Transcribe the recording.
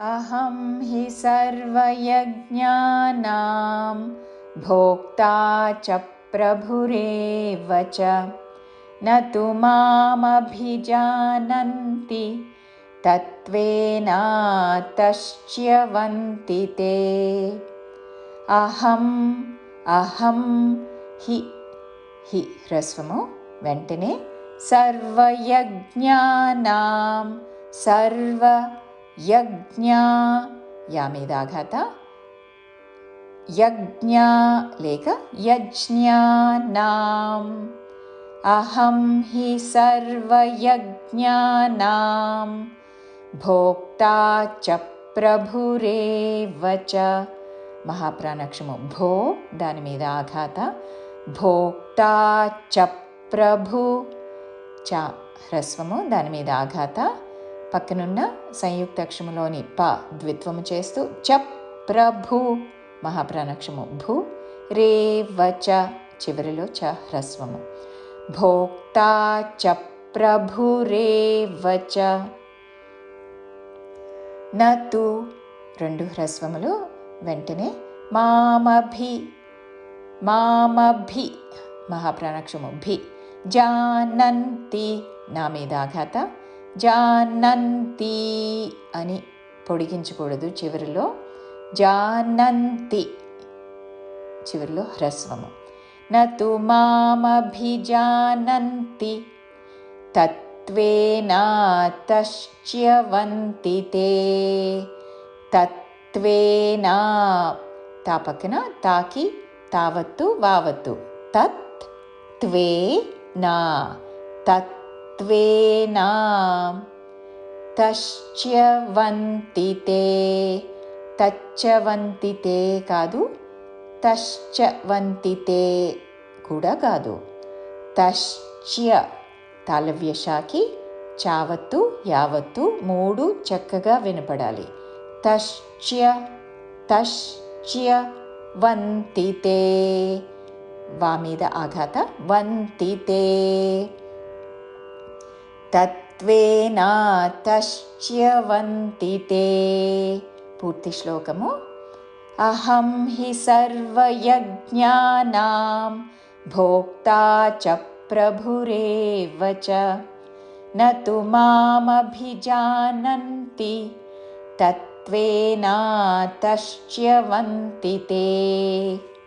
अहं हि सर्वयज्ञानां भोक्ता च प्रभुरेव च। न तु मामभिजानन्ति तत्त्वेनातश्च्यवन्ति ते। अहम् अहं हि हि ह्रस्वमु वेण्टने। सर्वयज्ञानां सर्व यज्ञा यामेदाघात यज्ञा लेख यज्ञानाम् अहं हि सर्वयज्ञानां भोक्ता च प्रभुरेव च महाप्राणक्षमो भो दानि మీద ఆఘాత భోక్తా చ ప్రభు చ హ్రస్వము దాని మీద ఆఘాత పక్కనున్న సంయుక్తక్షములోని ప ద్విత్వము చేస్తూ చ ప్రభు మహాప్రాణాక్షము. భూ రే వచ చివరిలో చ హ్రస్వము. భోక్తా చ ప్రభురేవచ నతు రెండు హ్రస్వములు వెంటనే మామభి మామభి మహాప్రాణాక్షము. భి జానంతి నా మీద ఆఘాత జానంతి అని పొడిగించకూడదు చివరిలో. జానంతి చివరిలో హ్రస్వము. నతు మామభిజానంతి తత్వేనాతశ్చ్యవంతి తే తత్వేనా తా పక్కన తాకి తావత్తు వావత్తు. తత్ త్వే నా తత్ त्वेना तश्च्यवन्ति ते तच्चवन्ति ते కాదు తశ్చవంతి తే కూడా కాదు తశ్చ్య తాళవ్యషాకి చావత్తు యావత్తు మూడు చక్కగా వినపడాలి తశ్చ్య తశ్చ్య వంతితే వా మీద ఆఘాత వంతితే तत्त्वेनातश्च्यवन्ति ते। पूर्तिश्लोकमु। अहं हि सर्वयज्ञानां भोक्ता च प्रभुरेव च। न तु मामभिजानन्ति तत्त्वेनातश्च्यवन्ति ते।